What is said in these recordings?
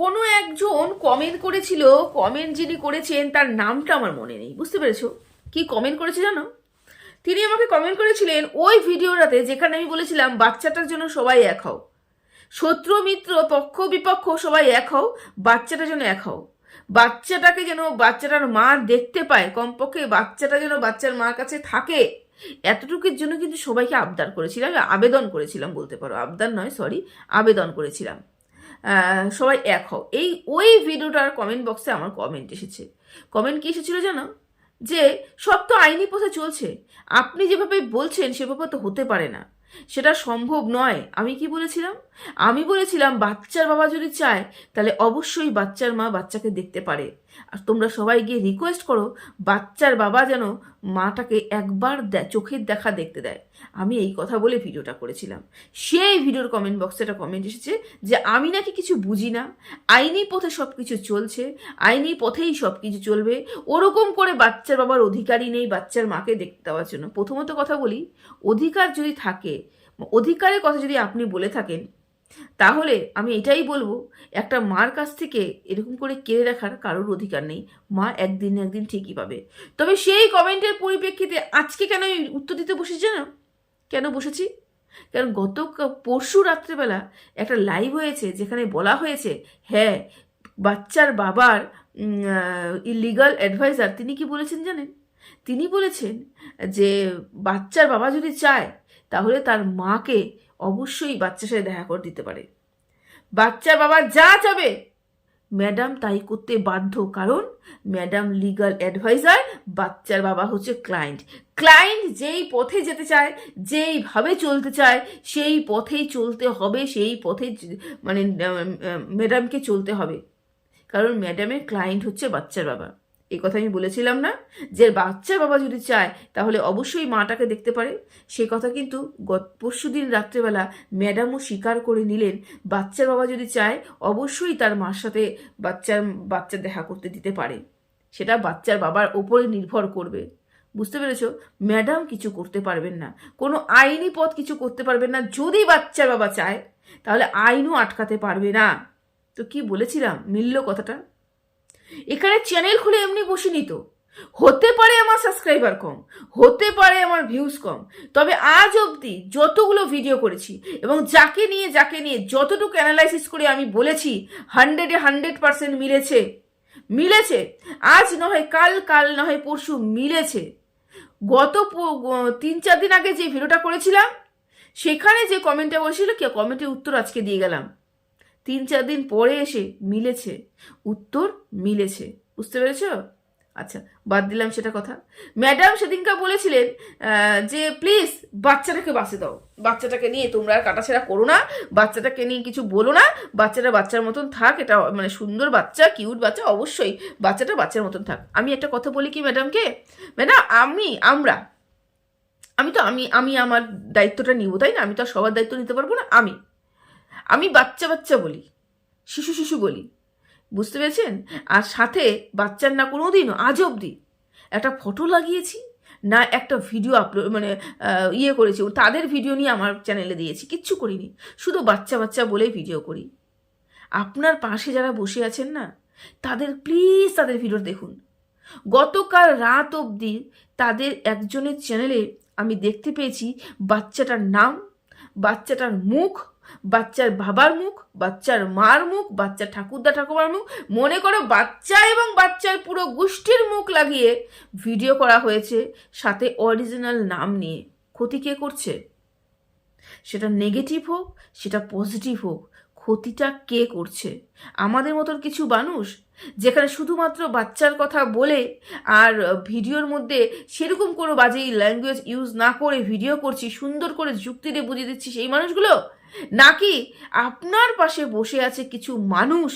কোনো একজন কমেন্ট করেছিল কমেন্ট যিনি করেছেন তার নামটা আমার মনে নেই, বুঝতে পেরেছ? কি কমেন্ট করেছে জানো? তিনি আমাকে কমেন্ট করেছিলেন ওই ভিডিওটাতে যেখানে আমি বলেছিলাম, বাচ্চাটার জন্য সবাই এক হও। শত্রু মিত্র পক্ষ বিপক্ষ সবাই এক হও, বাচ্চাটার জন্য এক হও। বাচ্চাটাকে যেন বাচ্চাটার মা দেখতে পায়, কমপক্ষে বাচ্চাটা যেন বাচ্চার মার কাছে থাকে। এতটুকুর জন্য কিন্তু সবাইকে আবদার করেছিলাম, আবেদন করেছিলাম বলতে পারো। আবদার নয় সরি আবেদন করেছিলাম। সবাই এক হও। এই, ওই ভিডিওটার কমেন্ট বক্সে আমার কমেন্ট এসেছে। কমেন্ট কি এসেছিল জানো? যে, সব তো আইনি পথে চলছে। আপনি যেভাবে বলছেন, সেভাবে তো হতে পারে না। সেটা সম্ভব নয়। আমি কি বলেছিলাম? আমি বলেছিলাম বাচ্চার বাবা যদি চায়, তাহলে অবশ্যই বাচ্চার মা বাচ্চাকে দেখতে পারে। আর তোমরা সবাই গিয়ে রিকোয়েস্ট করো, বাচ্চার বাবা যেন মাটাকে একবার চোখের দেখা দেখতে দেয়। আমি এই কথা বলে ভিডিওটা করেছিলাম। সেই ভিডিওর কমেন্ট বক্সে একটা কমেন্ট এসেছে যে, আমি নাকি কিছু বুঝি না। আইনি পথে সব কিছু চলছে। আইনি পথেই সব কিছু চলবে। ওরকম করে বাচ্চার বাবার অধিকারই নেই বাচ্চার মাকে দেখতে দেওয়ার জন্য। প্রথমত কথা বলি, অধিকার যদি থাকে অধিকারের কথা যদি আপনি বলে থাকেন, তাহলে আমি এটাই বলব, একটা মার কাছ থেকে এরকম করে কেড়ে রাখার কারোর অধিকার নেই। মা একদিন একদিন ঠিকই পাবে। তবে সেই কমেন্টের পরিপ্রেক্ষিতে আজকে কেন আমি উত্তর দিতে বসেছি জানো কেন বসেছি? কারণ গত পরশু রাত্রেবেলা একটা লাইভ হয়েছে যেখানে বলা হয়েছে হ্যাঁ বাচ্চার বাবার ইলিগাল অ্যাডভাইজার তিনি কি বলেছেন জানেন? তিনি বলেছেন যে বাচ্চার বাবা যদি চায় তাহলে তার মাকে অবশ্যই বাচ্চার সাথে দেখা করে দিতে পারে। বাচ্চার বাবা যা চাবে। ম্যাডাম তাই করতে বাধ্য, কারণ ম্যাডাম লিগাল অ্যাডভাইজার, বাচ্চার বাবা হচ্ছে ক্লায়েন্ট। ক্লায়েন্ট যেই পথে যেতে চায়, যেইভাবে চলতে চায়, সেই পথেই চলতে হবে, সেই পথে মানে ম্যাডামকে চলতে হবে। কারণ ম্যাডামের ক্লায়েন্ট হচ্ছে বাচ্চার বাবা। এই কথা আমি বলেছিলাম না যে বাচ্চার বাবা যদি চায়, তাহলে অবশ্যই মাটাকে দেখতে পারে। সে কথা কিন্তু গত পরশু দিন রাত্রেবেলা ম্যাডামও স্বীকার করে নিলেন বাচ্চার বাবা যদি চায়, অবশ্যই তার মার সাথে বাচ্চার বাচ্চা দেখা করতে দিতে পারে। সেটা বাচ্চার বাবার ওপরে নির্ভর করবে। বুঝতে পেরেছ? ম্যাডাম কিছু করতে পারবেন না। কোনো আইনি পথ কিছু করতে পারবেন না। যদি বাচ্চার বাবা চায়, তাহলে আইনও আটকাতে পারবে না। তো কি বলেছিলাম? মিলল কথাটা? এখানে চ্যানেল খুলে এমনি বসিনি তো। হতে পারে আমার সাবস্ক্রাইবার কম, হতে পারে আমার ভিউজ কম, তবে আজ অবধি যতগুলো ভিডিও করেছি এবং যাকে নিয়ে যাকে নিয়ে যতটুকু অ্যানালাইসিস করে আমি বলেছি হান্ড্রেডে হান্ড্রেড পার্সেন্ট মিলেছে। মিলেছে। আজ নয়, কাল কাল নয়, পরশু মিলেছে। গত তিন, চার দিন আগে যে ভিডিওটা করেছিলাম, সেখানে যে কমেন্টটা বসেছিল, কি কমেন্টের উত্তর আজকে দিয়ে গেলাম। তিন চার দিন পরে এসে মিলেছে। উত্তর, মিলেছে। বুঝতে পেরেছ? আচ্ছা বাদ দিলাম সেটা কথা। ম্যাডাম সেদিনকা বলেছিলেন যে প্লিজ বাচ্চাটাকে বাসে দাও। বাচ্চাটাকে নিয়ে তোমরা আর কাটাছেড়া করো না। বাচ্চাটাকে নিয়ে কিছু বলো না। বাচ্চাটা বাচ্চার মতন থাক। এটা মানে সুন্দর বাচ্চা, কিউট বাচ্চা, অবশ্যই বাচ্চাটা বাচ্চার মতন থাক। আমি একটা কথা বলি কি ম্যাডামকে? ম্যাডাম, আমি, আমরা, আমি তো, আমি আমি আমার দায়িত্বটা নিব, তাই না? আমি তো সবার দায়িত্ব নিতে পারব না, আমি। আমি বাচ্চা বাচ্চা বলি, শিশু শিশু বলি। বুঝতে পেরেছেন? আর সাথে বাচ্চার না কোনো দিনও আজ অবধি একটা ফটো লাগিয়েছি, না একটা ভিডিও আপলোড মানে ইয়ে করেছি। তাদের ভিডিও নিয়ে আমার চ্যানেলে দিয়েছি, কিচ্ছু করিনি। শুধু বাচ্চা বাচ্চা বলেই ভিডিও করি। আপনার পাশে যারা বসে আছেন না, তাদের প্লিজ তাদের ভিডিও দেখুন। গতকাল রাত অবধি তাদের একজনের চ্যানেলে আমি দেখতে পেয়েছি বাচ্চাটার নাম, বাচ্চাটার মুখ বাচ্চার বাবার মুখ, বাচ্চার মার মুখ, বাচ্চার ঠাকুরদা ঠাকুমার মুখ, মনে করো বাচ্চা এবং বাচ্চার পুরো গোষ্ঠীর মুখ লাগিয়ে ভিডিও করা হয়েছে সাথে অরিজিনাল নাম নিয়ে। ক্ষতি কে করছে? সেটা নেগেটিভ হোক, সেটা পজিটিভ হোক ক্ষতিটা কে করছে? আমাদের মতন কিছু মানুষ যেখানে শুধুমাত্র বাচ্চার কথা বলে আর ভিডিওর মধ্যে সেরকম কোনো বাজে ল্যাঙ্গুয়েজ ইউজ না করে ভিডিও করছি, সুন্দর করে যুক্তি দিয়ে বুঝিয়ে দিচ্ছি সেই মানুষগুলো? নাকি আপনার পাশে বসে আছে কিছু মানুষ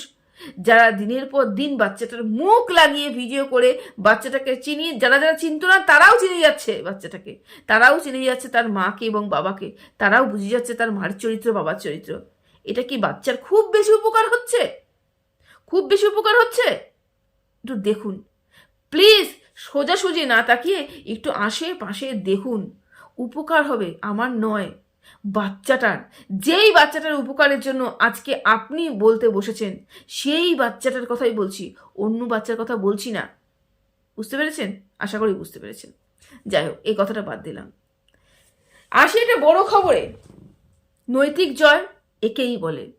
যারা দিনের পর দিন বাচ্চাটার মুখ লাগিয়ে ভিডিও করে বাচ্চাটাকে চিনিয়ে যারা যারা চিনতো না তারাও চিনে যাচ্ছে বাচ্চাটাকে। তারাও চিনে যাচ্ছে তার মাকে এবং বাবাকে। তারাও বুঝে যাচ্ছে তার মার চরিত্র, বাবার চরিত্র। এটা কি বাচ্চার খুব বেশি উপকার হচ্ছে? খুব বেশি উপকার হচ্ছে? একটু দেখুন। প্লিজ, সোজাসুজি না তাকিয়ে একটু আশেপাশে দেখুন। উপকার হবে, আমার নয়। বাচ্চাটার, যেই বাচ্চাটার উপকারের জন্য আজকে আপনি বলতে বসেছেন, সেই বাচ্চাটার কথাই বলছি, অন্য বাচ্চার কথা বলছি না। বুঝতে পেরেছেন? আশা করি বুঝতে পেরেছেন। যাই হোক, এই কথাটা বাদ দিলাম। আসি একটা বড় খবরে। নৈতিক জয় একেই বলে।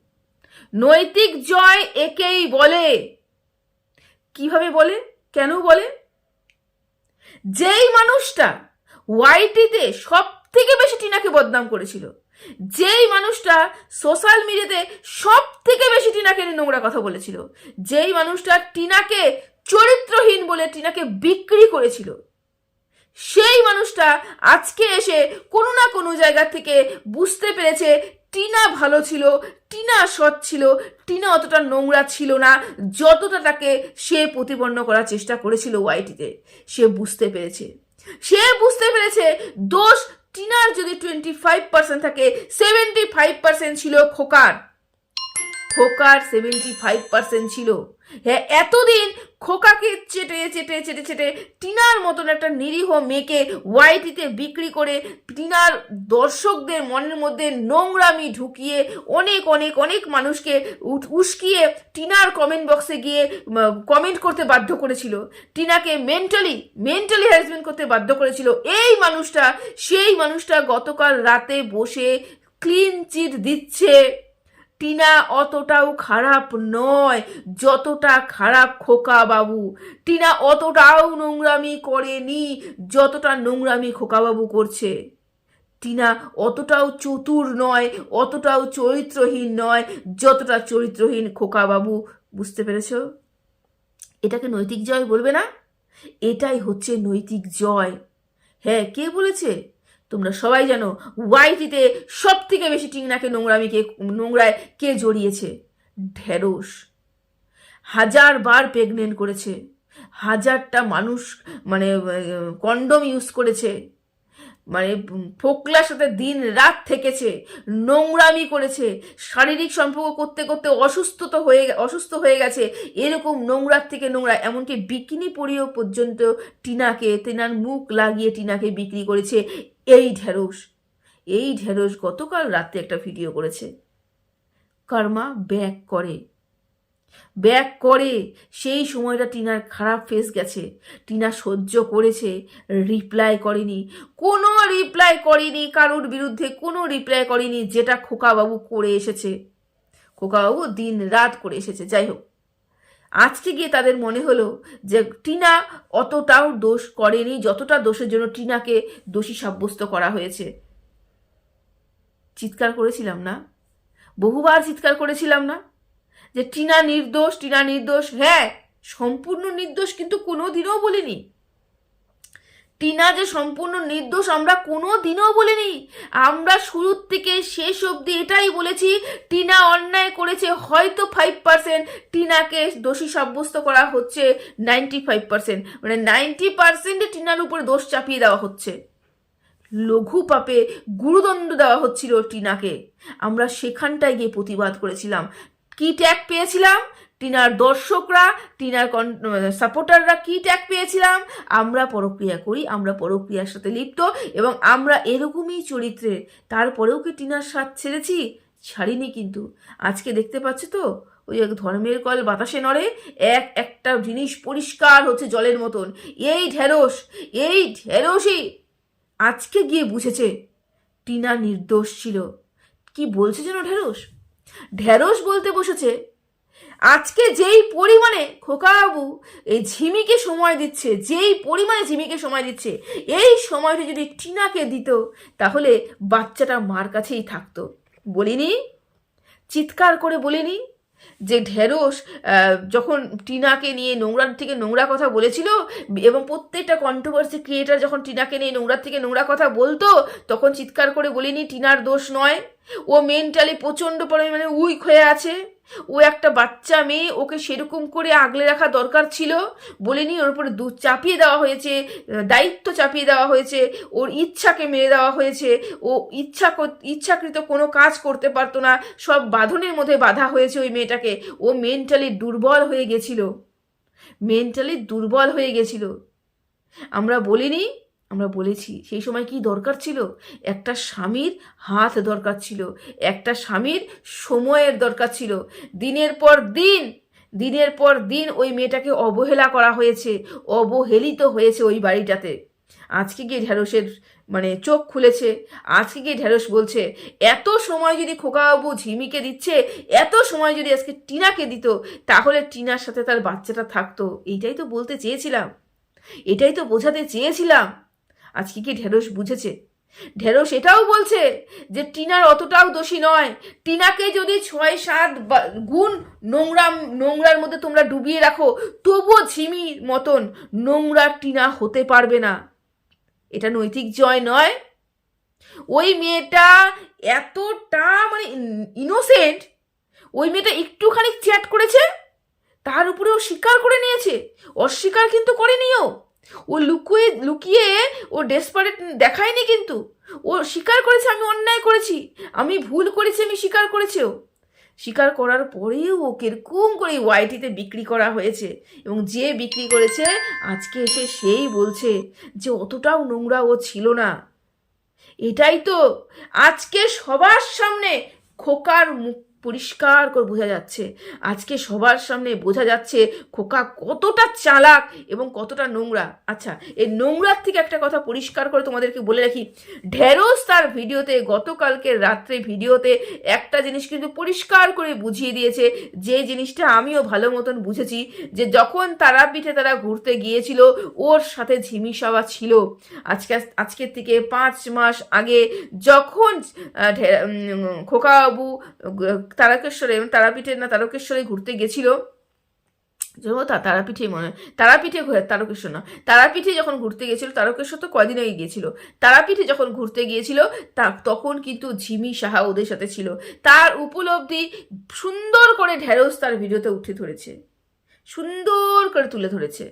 নৈতিক জয় একেই বলে। কীভাবে বলে? কেন বলে? যেই মানুষটা ওয়াইটিতে সব থেকে বেশি টিনাকে বদনাম করেছিল, যেই মানুষটা সোশ্যাল মিডিয়াতে সব থেকে বেশি টিনাকে নোংরা কথা বলেছিল, যেই মানুষটা টিনাকে চরিত্রহীন বলে টিনাকে বিক্রি করেছিল, সেই মানুষটা আজকে এসে কোনো না কোনো জায়গা থেকে বুঝতে পেরেছে টিনা ভালো ছিল, টিনা সৎ ছিল, টিনা অতটা নোংরা ছিল না, যতটা তাকে সে প্রতিপন্ন করার চেষ্টা করেছিল ওয়াইটিতে, সে বুঝতে পেরেছে। সে বুঝতে পেরেছে দোষ টিনার যদি টোয়েন্টি ফাইভ পার্সেন্ট থাকে সেভেন্টি ফাইভ পার্সেন্ট ছিল খোকার। খোকার সেভেন্টি ফাইভ পার্সেন্ট ছিল। হ্যাঁ এতদিন খোকাকে চেটে চেটে চেটে চেটে টিনার মতন একটা নিরীহ মেয়েকে ওয়াইটিতে বিক্রি করে টিনার দর্শকদের মনের মধ্যে নোংরামি ঢুকিয়ে অনেক অনেক অনেক মানুষকে উস্কিয়ে টিনার কমেন্ট বক্সে গিয়ে কমেন্ট করতে বাধ্য করেছিল। টিনাকে মেন্টালি মেন্টালি হ্যারাসমেন্ট করতে বাধ্য করেছিল। এই মানুষটা, সেই মানুষটা গতকাল রাতে বসে ক্লিন চিট দিচ্ছে। টিনা অতটাও খারাপ নয়, যতটা খারাপ খোকা বাবু। টিনা অতটাও নোংরামি করেনি, যতটা নোংরামি খোকা বাবু করছে। টিনা অতটাও চতুর নয়, অতটাও চরিত্রহীন নয়, যতটা চরিত্রহীন খোকা বাবু। বুঝতে পেরেছ? এটাকে নৈতিক জয় বলবে না? এটাই হচ্ছে নৈতিক জয়। হ্যাঁ কে বলেছে? তোমরা সবাই জানো ওয়াইটিতে সব থেকে বেশি টিংনাকে নোংরামিকে নোংরায় কে জড়িয়েছে? ঢেরস হাজার বার প্রেগনেন্ট করেছে। হাজারটা মানুষ মানে কন্ডম ইউজ করেছে। মানে ফোকলার সাথে দিন রাত থেকেছে, নোংরামি করেছে, শারীরিক সম্পর্ক করতে করতে অসুস্থ তো হয়ে, অসুস্থ হয়ে গেছে, এরকম নোংরার থেকে নোংরা, এমনকি বিকিনি পরিয়েও পর্যন্ত টিনাকে, টিনার মুখ লাগিয়ে টিনাকে বিক্রি করেছে এই ঢেঁড়স এই ঢেঁড়স গতকাল রাতে একটা ভিডিও করেছে। কর্মা ব্যাক করে। ব্যাক করে। সেই সময়টা টিনার খারাপ ফেস গেছে। টিনা সহ্য করেছে রিপ্লাই করেনি। কোনো রিপ্লাই করেনি, কারোর বিরুদ্ধে কোনো রিপ্লাই করেনি, যেটা খোকাবাবু করে এসেছে। খোকাবাবু দিন রাত করে এসেছে। যাই হোক আজকে গিয়ে তাদের মনে হলো যে টিনা অতটাও দোষ করেনি, যতটা দোষের জন্য টিনাকে দোষী সাব্যস্ত করা হয়েছে। চিৎকার করেছিলাম না? বহুবার চিৎকার করেছিলাম না? যে টিনা নির্দোষ টিনা নির্দোষ হ্যাঁ সম্পূর্ণ নির্দোষ কিন্তু কোনো দিনও বলিনি। টিনা যে সম্পূর্ণ নির্দোষ, আমরা কোনো দিনও বলিনি। আমরা শুরুর থেকে শেষ অবধি এটাই বলেছি, টিনা অন্যায় করেছে, হয়তো ফাইভ পার্সেন্ট টিনাকে দোষী সাব্যস্ত করা হচ্ছে নাইনটি ফাইভ পার্সেন্ট মানে নাইনটি পার্সেন্টে টিনার উপরে দোষ চাপিয়ে দেওয়া হচ্ছে। লঘু পাপে গুরুদণ্ড দেওয়া হচ্ছিল টিনাকে। আমরা সেখানটায় গিয়ে প্রতিবাদ করেছিলাম। কি ট্যাগ পেয়েছিলাম? টিনার দর্শকরা, টিনার সাপোর্টাররা কী ট্যাগ পেয়েছিলাম? আমরা পরক্রিয়া করি, আমরা পরক্রিয়ার সাথে লিপ্ত এবং আমরা এরকমই চরিত্রের তারপরেও কি টিনার স্বাদ ছেড়েছি? ছাড়িনি কিন্তু। আজকে দেখতে পাচ্ছ তো? ওই এক ধর্মের কল বাতাসে নড়ে, এক একটা জিনিস পরিষ্কার হচ্ছে জলের মতন। এই ঢেঁড়স, এই ঢেঁড়সই। আজকে গিয়ে বুঝেছে, টিনা নির্দোষ ছিল। কি বলছে যেন ঢেঁড়স? ঢেঁড়স বলতে বসেছে আজকে যেই পরিমাণে খোকাবাবু এই ঝিমিকে সময় দিচ্ছে, যেই পরিমাণে ঝিমিকে সময় দিচ্ছে, এই সময়টা যদি টিনাকে দিত, তাহলে বাচ্চাটা মার কাছেই থাকতো। বলিনি? চিৎকার করে বলিনি? যে ঢেঁড়স যখন টিনাকে নিয়ে নোংরার থেকে নোংরা কথা বলেছিল, এবং প্রত্যেকটা কন্ট্রোভার্সি ক্রিয়েটার যখন টিনাকে নিয়ে নোংরার থেকে নোংরা কথা বলতো, তখন চিৎকার করে বলিনি, টিনার দোষ নয়। ও মেন্টালি প্রচণ্ড পরিমাণে উইক হয়ে আছে। ও একটা বাচ্চা মেয়ে, ওকে সেরকম করে আগলে রাখা দরকার ছিল। বলিনি ওর উপরে দু চাপিয়ে দেওয়া হয়েছে, দায়িত্ব চাপিয়ে দেওয়া হয়েছে, ওর ইচ্ছাকে মেরে দেওয়া হয়েছে। ও ইচ্ছা ইচ্ছাকৃত কোনো কাজ করতে পারতো না, সব বাঁধনের মধ্যে বাধা হয়েছে ওই মেয়েটাকে। ও মেন্টালি দুর্বল হয়ে গেছিল। মেন্টালি দুর্বল হয়ে গেছিল। আমরা বলিনি আমরা বলেছি, সেই সময় কি দরকার ছিল? একটা স্বামীর হাত দরকার ছিল, একটা স্বামীর সময়ের দরকার ছিল। দিনের পর দিন, দিনের পর দিন ওই মেয়েটাকে অবহেলা করা হয়েছে, অবহেলিত হয়েছে ওই বাড়িটাতে। আজকে গিয়ে ঢ্যাঁড়সের মানে চোখ খুলেছে, আজকে গিয়ে ঢ্যাঁড়স বলছে, এত সময় যদি খোকাবাবু ঝিমিকে দিচ্ছে, এত সময় যদি আজকে টিনাকে দিত, তাহলে টিনার সাথে তার বাচ্চাটা থাকতো। এইটাই তো বলতে চেয়েছিলাম। এটাই তো বোঝাতে চেয়েছিলাম। আজকে কি ঢেঁড়স বুঝেছে? ঢেঁড়স এটাও বলছে যে টিনার অতটাও দোষী নয়। টিনাকে যদি ছয় সাত গুণ নোংরা, নোংরার মধ্যে তোমরা ডুবিয়ে রাখো, তবুও ঝিমির মতন নোংরা টিনা হতে পারবে না। এটা নৈতিক জয় নয়। ওই মেয়েটা এতটা মানে ইনোসেন্ট ওই মেয়েটা একটুখানি চ্যাট করেছে, তার উপরেও স্বীকার করে নিয়েছে। অস্বীকার কিন্তু করেনিও। ও লুকিয়ে লুকিয়ে ও ডেসপারেট দেখায়নি কিন্তু। ও স্বীকার করেছে আমি অন্যায় করেছি। আমি ভুল করেছি, আমি স্বীকার করেছেও স্বীকার করার পরেও ও কীরকম করে ওয়াইটিতে বিক্রি করা হয়েছে এবং যে বিক্রি করেছে, আজকে এসে সেই বলছে যে অতটাও নোংরা ও ছিল না। এটাই তো আজকে সবার সামনে খোকার মুখ পরিষ্কার করে বোঝা যাচ্ছে। আজকে সবার সামনে বোঝা যাচ্ছে খোকা কতটা চালাক এবং কতটা নোংরা। আচ্ছা এই নোংরার থেকে একটা কথা পরিষ্কার করে তোমাদেরকে বলে রাখি। ঢেরস তার ভিডিওতে গতকালকে রাত্রে ভিডিওতে একটা জিনিস কিন্তু পরিষ্কার করে বুঝিয়ে দিয়েছে। যে জিনিসটা আমিও ভালো মতন বুঝেছি যে যখন তারাপীঠে তারা ঘুরতে গিয়েছিল, ওর সাথে ঝিমি সাবা ছিল। আজকে, আজকের থেকে পাঁচ মাস আগে যখন খোকাবাবু তারকেশ্বরে তারাপীঠে না তারকেশ্বরে ঘুরতে গেছিল। তা তারাপীঠে মনে হয়, তারাপীঠে ঘুরে, তারকেশ্বর না। তারাপীঠে যখন ঘুরতে গেছিল, তারকেশ্বর তো কদিন আগে গিয়েছিল। তারাপীঠে যখন ঘুরতে গিয়েছিল, তা তখন কিন্তু ঝিমি সাহা ওদের সাথে ছিল। তার উপলব্ধি সুন্দর করে ঢেঁড়স তার ভিডিওতে উঠে ধরেছে। সুন্দর করে তুলে ধরেছে।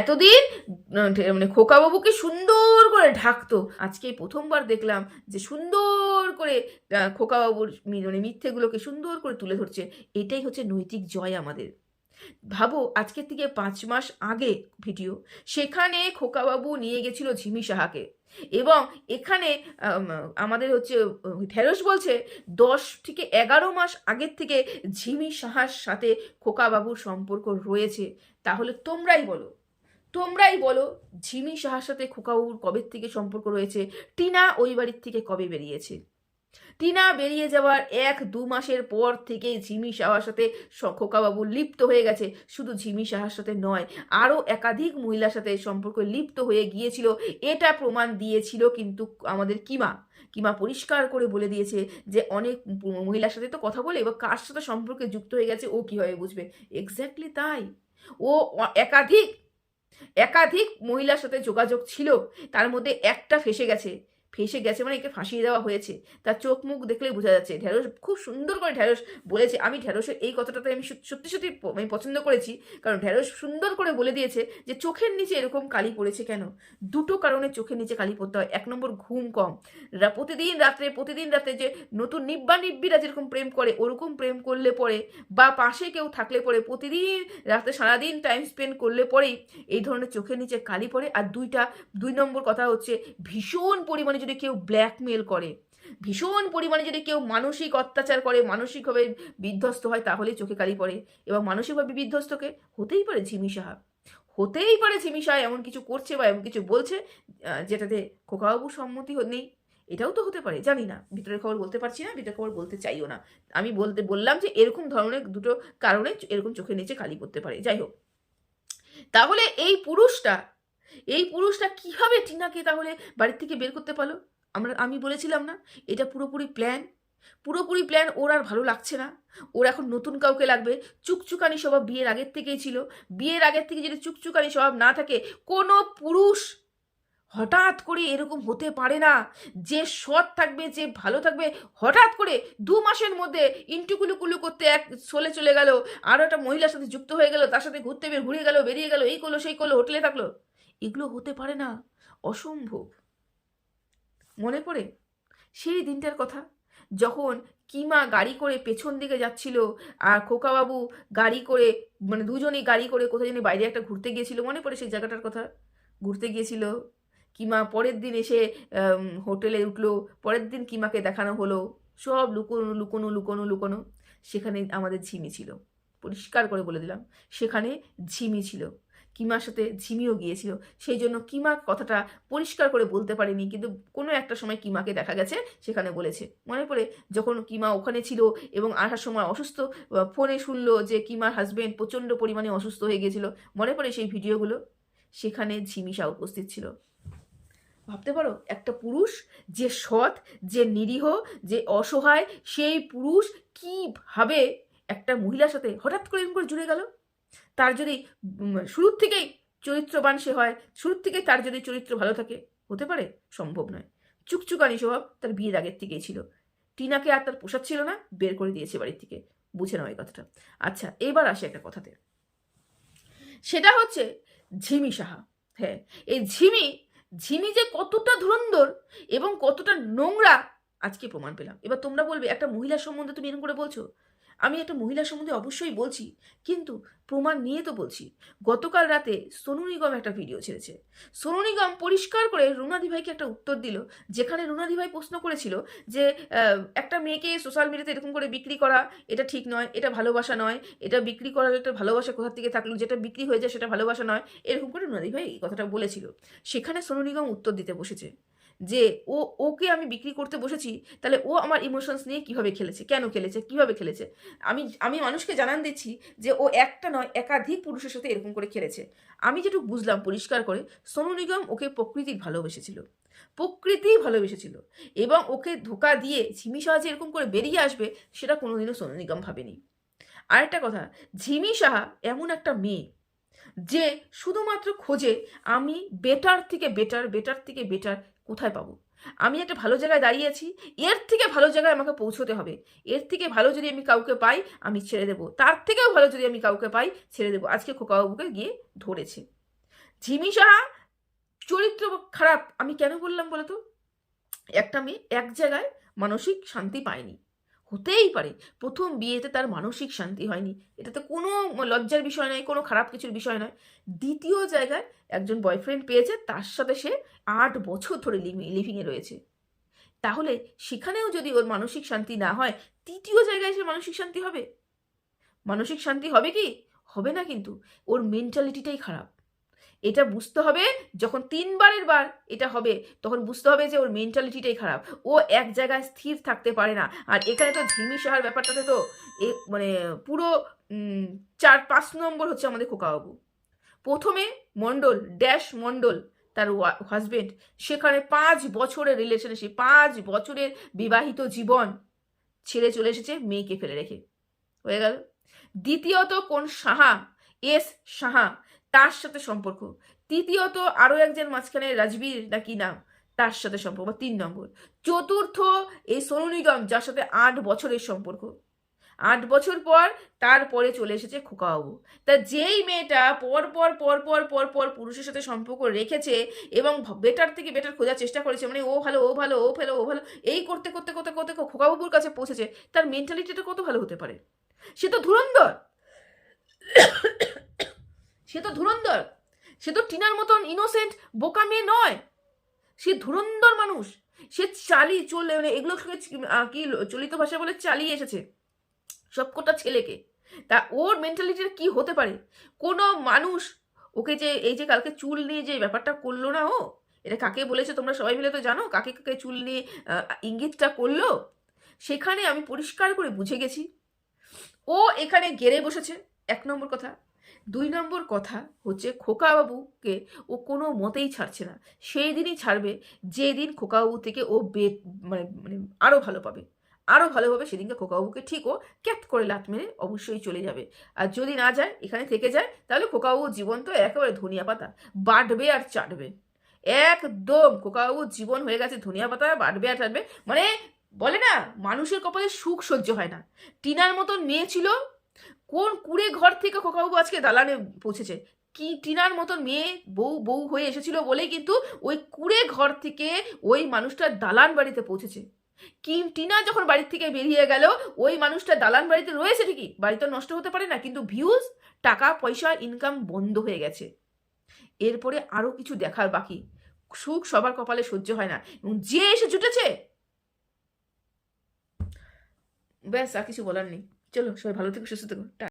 এতদিন মানে খোকাবাবুকে সুন্দর করে ঢাকতো। আজকে প্রথমবার দেখলাম যে সুন্দর করে খোকাবাবুর মানে মিথ্যেগুলোকে সুন্দর করে তুলে ধরছে। এটাই হচ্ছে নৈতিক জয় আমাদের। ভাবো, আজকের থেকে পাঁচ মাস আগে ভিডিও। সেখানে খোকাবাবু নিয়ে গেছিল ঝিমি সাহাকে। এবং এখানে আমাদের হচ্ছে, ঢেঁড়স বলছে, দশ থেকে এগারো মাস আগের থেকে ঝিমি সাহার সাথে খোকাবাবুর সম্পর্ক রয়েছে। তাহলে তোমরাই বলো তোমরাই বলো, ঝিমি সাহার সাথে খোকাবাবুর কবে থেকে সম্পর্ক রয়েছে? টিনা ওই বাড়ির থেকে কবে বেরিয়েছে? টিনা বেরিয়ে যাওয়ার এক দু মাসের পর থেকে ঝিমি সাহার সাথে খোকাবাবু লিপ্ত হয়ে গেছে। শুধু ঝিমি সাহার সাথে নয়, আরও একাধিক মহিলার সাথে সম্পর্ক লিপ্ত হয়ে গিয়েছিল। এটা প্রমাণ দিয়েছিল কিন্তু আমাদের কিমা। কিমা পরিষ্কার করে বলে দিয়েছে যে, অনেক মহিলার সাথে তো কথা বলে, এবার কার সাথে সম্পর্কে যুক্ত হয়ে গেছে, ও কীভাবে বুঝবে? এক্স্যাক্টলি তাই। ও একাধিক একাধিক মহিলার সাথে যোগাযোগ ছিল, তার মধ্যে একটা ফেসে গেছে। ফেসে গেছে মানে একে ফাঁসিয়ে দেওয়া হয়েছে। তার চোখ মুখ দেখলেই বোঝা যাচ্ছে ঢ্যাঁড়স খুব সুন্দর করে ঢ্যাঁড়স বলেছে। আমি ঢ্যাঁড়সের এই কথাটাতে আমি সত্যি সত্যি আমি পছন্দ করেছি। কারণ ঢ্যাঁড়স সুন্দর করে বলে দিয়েছে যে চোখের নিচে এরকম কালি পড়েছে কেন? দুটো কারণে চোখের নিচে কালি পড়তে হয়। এক নম্বর, ঘুম কম। প্রতিদিন রাত্রে প্রতিদিন রাত্রে যে নতুন নিব্বা নিব্বিরা যেরকম প্রেম করে, ওরকম প্রেম করলে পরে বা পাশে কেউ থাকলে পরে, প্রতিদিন রাতে সারাদিন টাইম স্পেন্ড করলে পরেই এই ধরনের চোখের নিচে কালি পড়ে। আর দুইটা, দুই নম্বর কথা হচ্ছে ভীষণ পরিমাণে যদি কেউ ব্ল্যাকমেল করে, ভীষণ পরিমাণে যদি কেউ মানসিক অত্যাচার করে, মানসিকভাবে বিধ্বস্ত হয় তাহলে চোখে কালি পড়ে এবং মানসিকভাবে বিধ্বস্তকে হতেই পারে ঝিমি সাহা। হতেই পারে ঝিমি সাহা, এমন কিছু করছে বা এমন কিছু বলছে যেটাতে খোকাবাবুর সম্মতি নেই। এটাও তো হতে পারে, জানি না। ভিতরের খবর বলতে পারছি না, ভিতরের খবর বলতে চাইও না। আমি বলতে বললাম যে এরকম ধরনের দুটো কারণে এরকম চোখে নিচে কালি পড়তে পারে। যাই হোক, তাহলে এই পুরুষটা এই পুরুষটা কীভাবে টিনাকে তাহলে বাড়ির থেকে বের করতে পারল? আমরা, আমি বলেছিলাম না, এটা পুরোপুরি প্ল্যান পুরোপুরি প্ল্যান ওর আর ভালো লাগছে না। ওর এখন নতুন কাউকে লাগবে। চুকচুকানি স্বভাব বিয়ের আগের থেকেই ছিল। বিয়ের আগের থেকে যদি চুকচুকানি স্বভাব না থাকে, কোনো পুরুষ হঠাৎ করে এরকম হতে পারে না। যে সৎ থাকবে, যে ভালো থাকবে, হঠাৎ করে দু মাসের মধ্যে ইন্টুকুলুকুলু করতে এক চলে চলে গেল। আরও একটা মহিলার সাথে যুক্ত হয়ে গেল, তার সাথে ঘুরতে বের ঘুরে গেল, বেরিয়ে গেল, এই করল, সেই করল, হোটেলে থাকল। এগুলো হতে পারে না। অসম্ভব। মনে পড়ে? সেই দিনটার কথা। যখন কিমা গাড়ি করে পেছন দিকে যাচ্ছিল আর খোকাবাবু গাড়ি করে মানে দুজনেই গাড়ি করে কোথায় জানি বাইরে একটা ঘুরতে গিয়েছিল। মনে পড়ে সেই জায়গাটার কথা? ঘুরতে গিয়েছিল। কিমা পরের দিন এসে হোটেলে উঠল। পরের দিন কিমাকে দেখানো হলো। সব লুকোনো লুকোনো লুকোনো লুকোনো। সেখানে আমাদের ঝিমি ছিল। পরিষ্কার করে বলে দিলাম। সেখানে ঝিমি ছিল। কিমার সাথে ঝিমিও গিয়েছিল। সেই জন্য কিমা কথাটা পরিষ্কার করে বলতে পারেনি, কিন্তু কোনো একটা সময় কিমাকে দেখা গেছে, সেখানে বলেছে। মনে পড়ে যখন কিমা ওখানে ছিল এবং আসার সময় অসুস্থ ফোনে শুনলো যে কিমার হাজবেন্ড প্রচণ্ড পরিমাণে অসুস্থ হয়ে গিয়েছিল। মনে পড়ে সেই ভিডিওগুলো? সেখানে ঝিমিশা উপস্থিত ছিল। ভাবতে পারো, একটা পুরুষ যে সৎ, যে নিরীহ, যে অসহায়, সেই পুরুষ কীভাবে একটা মহিলার সাথে হঠাৎ করে এরকম করে জুড়ে গেল? তার যদি শুরুর থেকেই চরিত্রবান সে হয়, শুরুর থেকেই তার যদি চরিত্র ভালো থাকে, হতে পারে, সম্ভব নয়। চুকচুকানি স্বভাব তার বিয়ের আগের থেকেই ছিল। টিনাকে আর তার পোশাক ছিল না, বের করে দিয়েছে বাড়ির থেকে। বুঝে এই কথাটা। আচ্ছা এবার আসে একটা কথাতে। সেটা হচ্ছে ঝিমি সাহা। হ্যাঁ এই ঝিমি ঝিমি যে কতটা ধুরন্ধর এবং কতটা নোংরা, আজকে প্রমাণ পেলাম। এবার তোমরা বলবে, একটা মহিলা সম্বন্ধে তুমি এরকম করে বলছো? আমি একটা মহিলা সম্বন্ধে অবশ্যই বলছি, কিন্তু প্রমাণ নিয়ে তো বলছি। গতকাল রাতে সোনু নিগম একটা ভিডিও ছেড়েছে। সোনু নিগম পরিষ্কার করে রুনাদি ভাইকে একটা উত্তর দিল, যেখানে রুনাদি ভাই প্রশ্ন করেছিল যে একটা মেয়েকে সোশ্যাল মিডিয়াতে এরকম করে বিক্রি করা, এটা ঠিক নয়, এটা ভালোবাসা নয়, এটা বিক্রি করার একটা ভালোবাসা কোথা থেকে থাকল, যেটা বিক্রি হয়ে যায় সেটা ভালোবাসা নয়, এরকম করে রুনাদি ভাই এই কথাটা বলেছিল। সেখানে সোনু নিগম উত্তর দিতে বসেছে। যে ও, ওকে আমি বিক্রি করতে বসেছি, তাহলে ও আমার ইমোশনস নিয়ে কীভাবে খেলেছে, কেন খেলেছে, কীভাবে খেলেছে? আমি আমি মানুষকে জানান দিচ্ছি যে ও একটা নয়, একাধিক পুরুষের সাথে এরকম করে খেলেছে। আমি যেটুকু বুঝলাম পরিষ্কার করে, সোনু নিগম ওকে প্রকৃতির ভালোবেসেছিল প্রকৃতি ভালোবেসেছিল এবং ওকে ধোকা দিয়ে ঝিমি সাহা এরকম করে বেরিয়ে আসবে, সেটা কোনোদিনও সোনু নিগম ভাবেনি। আরেকটা কথা, ঝিমি সাহা এমন একটা মেয়ে যে শুধুমাত্র খোঁজে আমি বেটার থেকে বেটার বেটার থেকে বেটার কোথায় পাবো? আমি একটা ভালো জায়গায় দাঁড়িয়ে আছি, এর থেকে ভালো জায়গায় আমাকে পৌঁছতে হবে। এর থেকে ভালো যদি আমি কাউকে পাই, আমি ছেড়ে দেবো। তার থেকেও ভালো যদি আমি কাউকে পাই, ছেড়ে দেবো। আজকে খোকাবাবুকে গিয়ে ধরেছে। ঝিমি সাহা, চরিত্র খারাপ, আমি কেন বললাম বলতো? একটা মেয়ে এক জায়গায় মানসিক শান্তি পায়নি। হতেই পারে। প্রথম বিয়েতে তার মানসিক শান্তি হয়নি। এটাতে কোনো লজ্জার বিষয় নয়, কোনো খারাপ কিছুর বিষয় নয়। দ্বিতীয় জায়গায় একজন বয়ফ্রেন্ড পেয়েছে, তার সাথে সে আট বছর ধরে লিভিংয়ে রয়েছে। তাহলে সেখানেও যদি ওর মানসিক শান্তি না হয়, তৃতীয় জায়গায় সে মানসিক শান্তি হবে? মানসিক শান্তি হবে কি? হবে না কিন্তু। ওর মেন্টালিটিটাই খারাপ। এটা বুঝতে হবে যখন তিনবারের বার এটা হবে, তখন বুঝতে হবে যে ওর মেন্টালিটিটাই খারাপ। ও এক জায়গায় স্থির থাকতে পারে না। আর এখানে তো ঝিমি সাহার ব্যাপারটাতে তো এ মানে পুরো চার পাঁচ নম্বর হচ্ছে আমাদের খোকাবাবু। প্রথমে মণ্ডল, ড্যাশ মণ্ডল, তার হাজবেন্ড সেখানে পাঁচ বছরের রিলেশনশিপ পাঁচ বছরের বিবাহিত জীবন ছেড়ে চলে এসেছে, মেয়েকে ফেলে রেখে। হয়ে গেল। দ্বিতীয়ত কোন সাহা? এস সাহা। তার সাথে সম্পর্ক। তৃতীয়ত আরও একজন মাঝখানে রাজবীর নাকি নাম, তার সাথে সম্পর্ক তিন নম্বর। চতুর্থ এই সোনু নিগম, যার সাথে আট বছরের সম্পর্ক। আট বছর পর তারপরে চলে এসেছে খোকাবাবু। তা যেই মেয়েটা পর পর পর পর পর পর পুরুষের সাথে সম্পর্ক রেখেছে এবং বেটার থেকে বেটার খোঁজার চেষ্টা করেছে মানে ও ভালো ও ভালো ও ভালো ও ভালো, এই করতে করতে করতে করতে খোকাবাবুর কাছে পৌঁছেছে, তার মেন্টালিটিটা কত ভালো হতে পারে? সে তো ধুরন্ধর। সে তো ধুরন্ধর। সে তো টিনার মতন ইনোসেন্ট বোকা মেয়ে নয়। সে ধুরন্ধর মানুষ। সে চালিয়ে চলে মানে এগুলোকে আহ, কি চলিত ভাষা বলে চালিয়ে এসেছে। সবকটা ছেলেকে। তা ওর মেন্টালিটির কি হতে পারে? কোনো মানুষ ওকে যে এই যে কালকে চুল নিয়ে যে ব্যাপারটা করল না ও এটা কাকে বলেছে তোমরা সবাই মিলে তো জানো কাকে কাকে চুল নিয়ে ইঙ্গিতটা করল? সেখানে আমি পরিষ্কার করে বুঝে গেছি। ও এখানে গেড়ে বসেছে এক নম্বর কথা। দুই নম্বর কথা হচ্ছে খোকাবাবুকে ও কোনো মতেই ছাড়ছে না। সেই দিনই ছাড়বে, যেদিন খোকাবাবু থেকে ও বে মানে মানে আরও ভালো পাবে। আরও ভালো হবে সেদিনকে খোকাবাবুকে ঠিক ও ক্যাপ করে লাত মেরে অবশ্যই চলে যাবে। আর যদি না যায়, এখানে থেকে যায়, তাহলে খোকাবাবুর জীবন তো একেবারে ধনিয়া পাতা বাটবে আর চাটবে। একদম খোকাবাবুর জীবন হয়ে গেছে ধনিয়া পাতা বাটবে আর চাটবে। মানে বলে না, মানুষের কপালে সুখ সহ্য হয় না। টিনার মতন মেয়ে ছিল কোন কুড়ে ঘর থেকে খোকাবাবু আজকে দালানে পৌঁছেছে? কি টিনার মতন মেয়ে, বউ বউ হয়ে এসেছিল বলেই কিন্তু ওই কুড়ে ঘর থেকে ওই মানুষটা দালান বাড়িতে পৌঁছেছে। কি টিনা যখন বাড়ির থেকে বেরিয়ে গেল, ওই মানুষটা দালান বাড়িতে রয়েছে ঠিকই, বাড়ি তো নষ্ট হতে পারে না, কিন্তু ভিউজ টাকা, পয়সা ইনকাম বন্ধ হয়ে গেছে। এরপরে আরও কিছু দেখার বাকি। সুখ সবার কপালে সহ্য হয় না। এবং যে এসে জুটেছে, ব্যাস, আর কিছু বলার নেই। চলো সবাই ভালো থেকো সুস্থ থেকো টা-